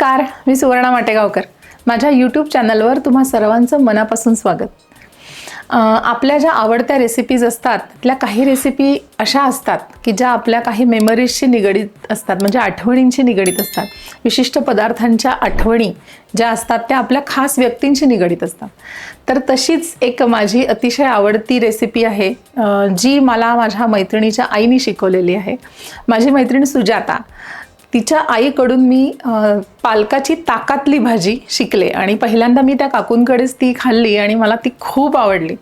नमस्कार मी सुवर्णा माटेगावकर. माझ्या यूट्यूब चॅनलवर तुम्हा सर्वांचं मनापासून स्वागत. आपल्या ज्या आवडत्या रेसिपीज असतात त्यातल्या काही रेसिपी अशा असतात की ज्या आपल्या काही मेमरीजशी निगडीत असतात म्हणजे आठवणींशी निगडीत असतात. विशिष्ट पदार्थांच्या आठवणी ज्या असतात त्या आपल्या खास व्यक्तींशी निगडीत असतात. तर तशीच एक माझी अतिशय आवडती रेसिपी आहे जी मला माझ्या मैत्रिणीच्या आईने शिकवलेली आहे. माझी मैत्रीण सुजाता. तिच्या आईकडून मी पालकाची ताकातली भाजी शिकले आणि पहिल्यांदा मी त्या काकूंकडेच ती खाल्ली आणि मला ती खूप आवडली.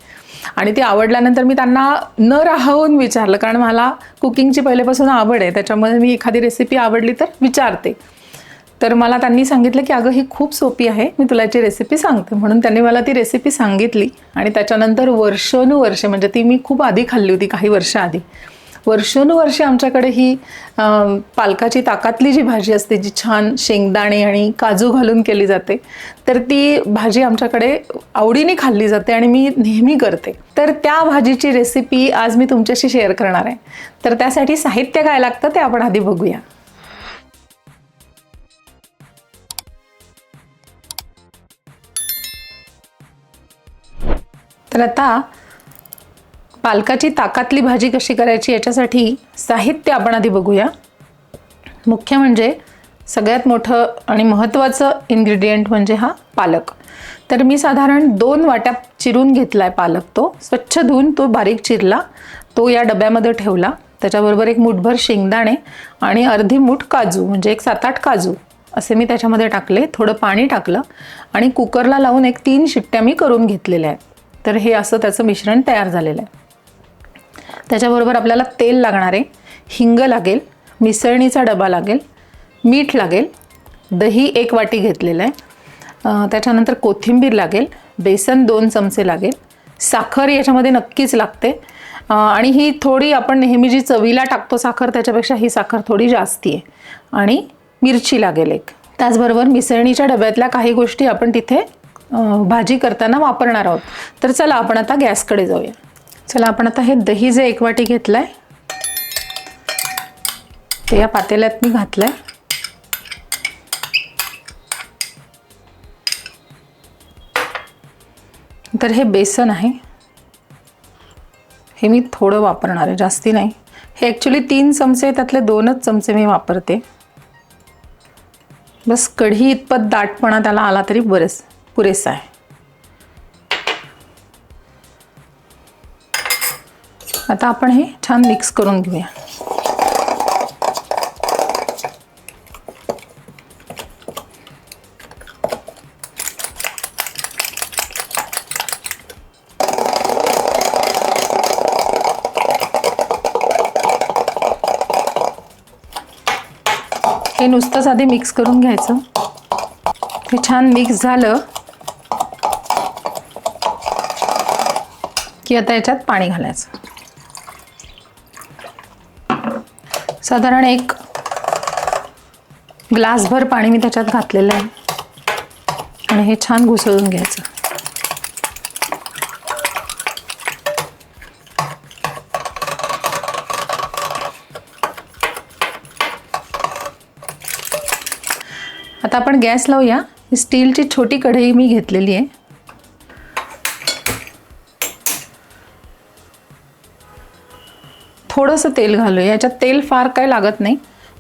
आणि ती आवडल्यानंतर मी त्यांना न राहून विचारलं कारण मला कुकिंगची पहिल्यापासून आवड आहे त्याच्यामध्ये मी एखादी रेसिपी आवडली तर विचारते. तर मला त्यांनी सांगितलं की अगं ही खूप सोपी आहे मी तुला याची रेसिपी सांगते. म्हणून त्यांनी मला ती रेसिपी सांगितली आणि त्याच्यानंतर वर्षानुवर्षे म्हणजे ती मी खूप आधी खाल्ली होती काही वर्ष आधी वर्षानुवर्षे आमच्याकडे ही पालकाची ताकातली जी भाजी असते जी छान शेंगदाणे आणि काजू घालून केली जाते तर ती भाजी आमच्याकडे आवडीने खाल्ली जाते आणि मी नेहमी करते. तर त्या भाजीची रेसिपी आज मी तुमच्याशी शेअर करणार आहे. तर त्यासाठी साहित्य काय लागतं ते आपण आधी बघूया. तर आता पालकाची ताकातली भाजी कशी करायची याच्यासाठी साहित्य आपण आधी बघूया. मुख्य म्हणजे सगळ्यात मोठं आणि महत्त्वाचं इन्ग्रेडियंट म्हणजे हा पालक. तर मी साधारण दोन वाट्या चिरून घेतला आहे पालक तो. स्वच्छ धुवून तो बारीक चिरला. तो या डब्यामध्ये ठेवला. त्याच्याबरोबर एक मुठभर शेंगदाणे आणि अर्धी मूठ काजू म्हणजे एक सात आठ काजू असे मी त्याच्यामध्ये टाकले. थोडं पाणी टाकलं आणि कुकरला लावून एक तीन शिट्ट्या मी करून घेतलेल्या आहेत. तर हे असं त्याचं मिश्रण तयार झालेलं आहे. त्याच्याबरोबर आपल्याला तेल लागणार आहे. हिंग लागेल मिसळणीचा डबा लागेल मीठ लागेल दही एक वाटी घेतलेलं आहे. त्याच्यानंतर कोथिंबीर लागेल बेसन दोन चमचे लागेल साखर याच्यामध्ये नक्कीच लागते. आणि ही थोडी आपण नेहमी जी चवीला टाकतो साखर त्याच्यापेक्षा ही साखर थोडी जास्ती आहे. आणि मिरची लागेल एक. त्याचबरोबर मिसळणीच्या डब्यातल्या काही गोष्टी आपण तिथे भाजी करताना वापरणार आहोत. तर चला आपण आता गॅसकडे जाऊया. चला आपण आता हे दही जे एक वाटी घेतलंय ते या पातेल्यात मी घातलं आहे तर हे बेसन आहे. हे मी थोडं वापरणार आहे जास्ती नाही. हे ॲक्च्युली तीन चमचे त्यातले दोनच चमचे मी वापरते. बस कढी इतपत दाटपणा त्याला आला तरी बरेच पुरेसा आहे. आता आपण हे छान मिक्स करून घेऊया. हे नुसतंच आधी मिक्स करून घ्यायचं. हे छान मिक्स झालं की आता याच्यात पाणी घालायचं. साधारण एक ग्लासभर पाणी मी त्याच्यात घातलेलं आहे. आणि हे छान घुसळून घ्यायचं. आता आपण गॅस लावूया. स्टीलची छोटी कढई मी घेतलेली आहे. थोडंसं तेल घालूया. याच्यात तेल फार काय लागत नाही.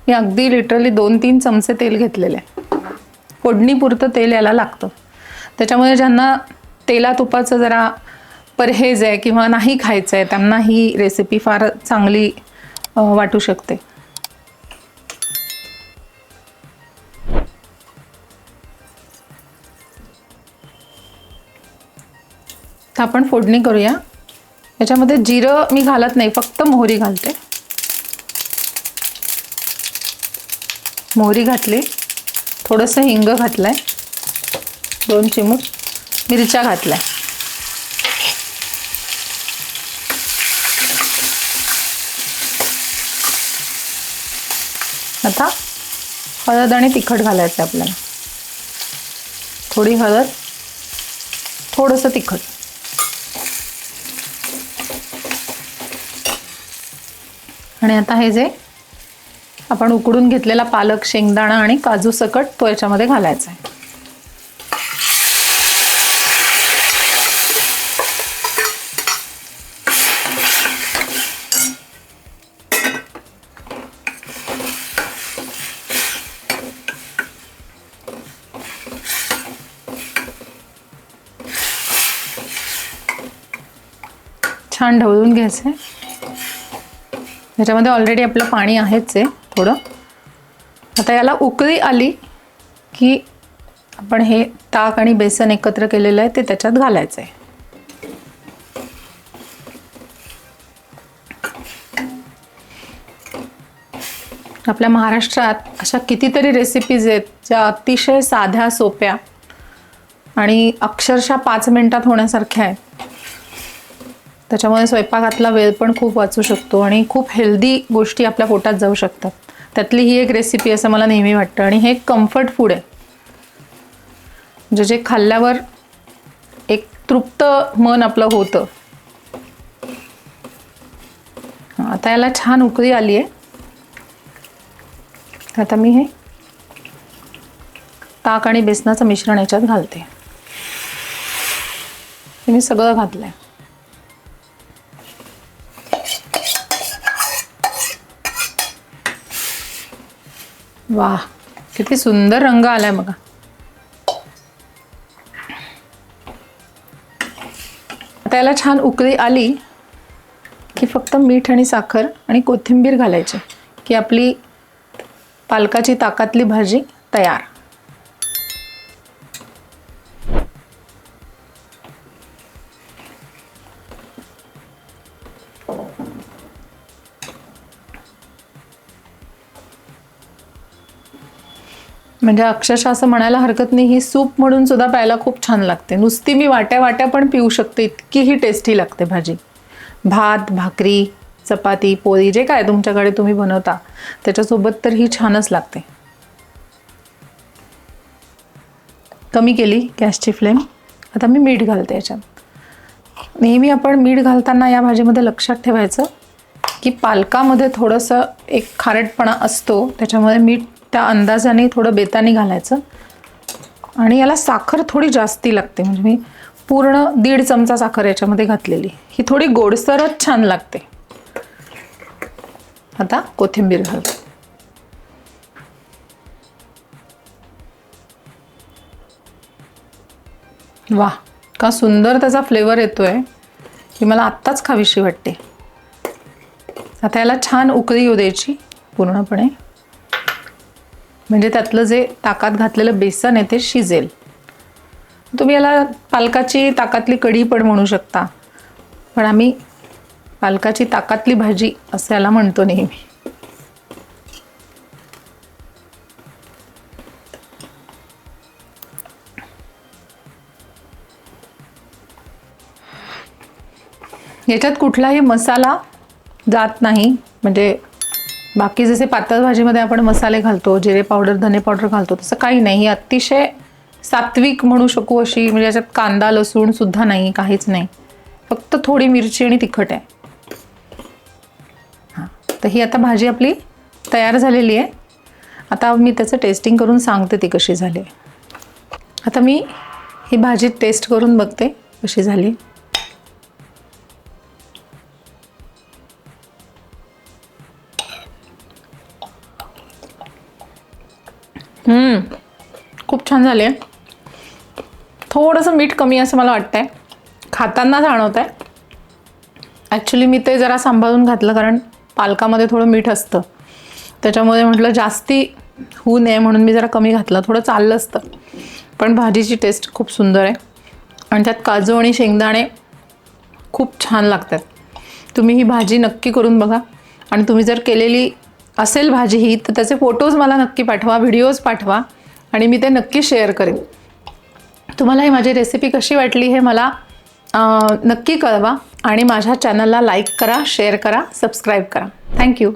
मी अगदी लिटरली दोन तीन चमचे तेल घेतलेले आहे. फोडणीपुरतं तेल याला लागतं. त्याच्यामुळे ज्यांना तेला तुपाचं जरा परहेज आहे किंवा नाही खायचं आहे त्यांना ही रेसिपी फार चांगली वाटू शकते. आपण फोडणी करूया. याच्यामध्ये जिरं मी घालत नाही फक्त मोहरी घालते. मोहरी घातली. थोडंसं हिंग घातलं आहे दोन चिमूट मिरच्या घातल्या. आता हळद आणि तिखट घालायचं आहे आपल्याला. थोडी हळद थोडंसं तिखट. आणि आता हे जे आपण उकडून घेतलेला पालक शेंगदाणा आणि काजू सकट तो याच्यामध्ये घालायचा आहे. छान ढवळून घ्यायचं. आहे याच्यामध्ये ऑलरेडी आपलं पाणी आहेच आहे थोडं. आता याला उकळी आली की आपण हे ताक आणि बेसन एकत्र केलेलं आहे ते त्याच्यात घालायचं आहे. आपल्या महाराष्ट्रात अशा कितीतरी रेसिपीज आहेत ज्या अतिशय साध्या सोप्या आणि अक्षरशः पाच मिनिटात होण्यासारख्या आहेत. त्याच्यामुळे स्वयंपाकातला वेळ पण खूप वाचू शकतो आणि खूप हेल्दी गोष्टी आपल्या पोटात जाऊ शकतात. त्यातली ही एक रेसिपी असं मला नेहमी वाटतं आणि हे एक कम्फर्ट फूड आहे. म्हणजे जे खाल्ल्यावर एक तृप्त मन आपलं होतं. आता याला छान उकळी आली आहे. आता मी हे ताक आणि बेसनाचं मिश्रण याच्यात घालते. मी सगळं घातलं आहे वा किती सुंदर रंग आलाय बघा. आता याला छान उकळी आली की फक्त मीठ आणि साखर आणि कोथिंबीर घालायची की आपली पालकाची ताकातली भाजी तयार. म्हणजे अक्षरशः असं म्हणायला हरकत नाही ही सूप म्हणून सुद्धा प्यायला खूप छान लागते. नुसती मी वाट्या वाट्या पण पिऊ शकते इतकी ही टेस्टी लागते भाजी. भात भाकरी चपाती पोळी जे काय तुमच्याकडे तुम्ही बनवता त्याच्यासोबत तर ही छानच लागते. कमी केली गॅसची फ्लेम. आता मी मीठ घालते याच्यात. नेहमी आपण मीठ घालताना या भाजीमध्ये लक्षात ठेवायचं की पालकामध्ये थोडंसं एक खारटपणा असतो त्याच्यामुळे मीठ त्या अंदाजाने थोडं बेतानी घालायचं. आणि याला साखर थोडी जास्ती लागते. म्हणजे मी पूर्ण दीड चमचा साखर याच्यामध्ये घातलेली. ही थोडी गोडसरच छान लागते. आता कोथिंबीर घालते वा का सुंदर त्याचा फ्लेवर येतोय. की मला आत्ताच खावीशी वाटते. आता याला छान उकळी येऊ द्यायची पूर्णपणे. म्हणजे त्यातलं जे ताकात घातलेलं बेसन आहे ते शिजेल. तुम्ही याला पालकाची ताकातली कढी पण म्हणू शकता. पण आम्ही पालकाची ताकातली भाजी असं याला म्हणतो नेहमी. याच्यात कुठलाही मसाला जात नाही. म्हणजे बाकी जसे पातळ भाजीमध्ये आपण मसाले घालतो जिरे पावडर धने पावडर घालतो तसं काही नाही. ही अतिशय सात्विक म्हणू शकू अशी म्हणजे याच्यात कांदा लसूण सुद्धा नाही काहीच नाही. फक्त थोडी मिरची आणि तिखट आहे. हां. तर ही आता भाजी आपली तयार झालेली आहे. आता मी त्याचं टेस्टिंग करून सांगते ती कशी झाली. आता मी ही भाजी टेस्ट करून बघते कशी झाली. झाले. थोडंसं मीठ कमी असं मला वाटतंय. खाताना जाणवत आहे ॲक्च्युली मी ते जरा सांभाळून घातलं कारण पालकामध्ये थोडं मीठ असतं. त्याच्यामुळे म्हटलं जास्ती होऊ नये म्हणून मी जरा कमी घातलं. थोडं चाललं असतं. पण भाजीची टेस्ट खूप सुंदर आहे. आणि त्यात काजू आणि शेंगदाणे खूप छान लागतात. तुम्ही ही भाजी नक्की करून बघा. आणि तुम्ही जर केलेली असेल भाजी ही तर त्याचे फोटोज मला नक्की पाठवा. व्हिडिओज पाठवा. आणि मी ते नक्की शेअर करेन. तुम्हाला ही माझी रेसिपी कशी वाटली हे मला नक्की कळवा आणि माझ्या चॅनलला लाईक करा शेअर करा सबस्क्राईब करा. थँक्यू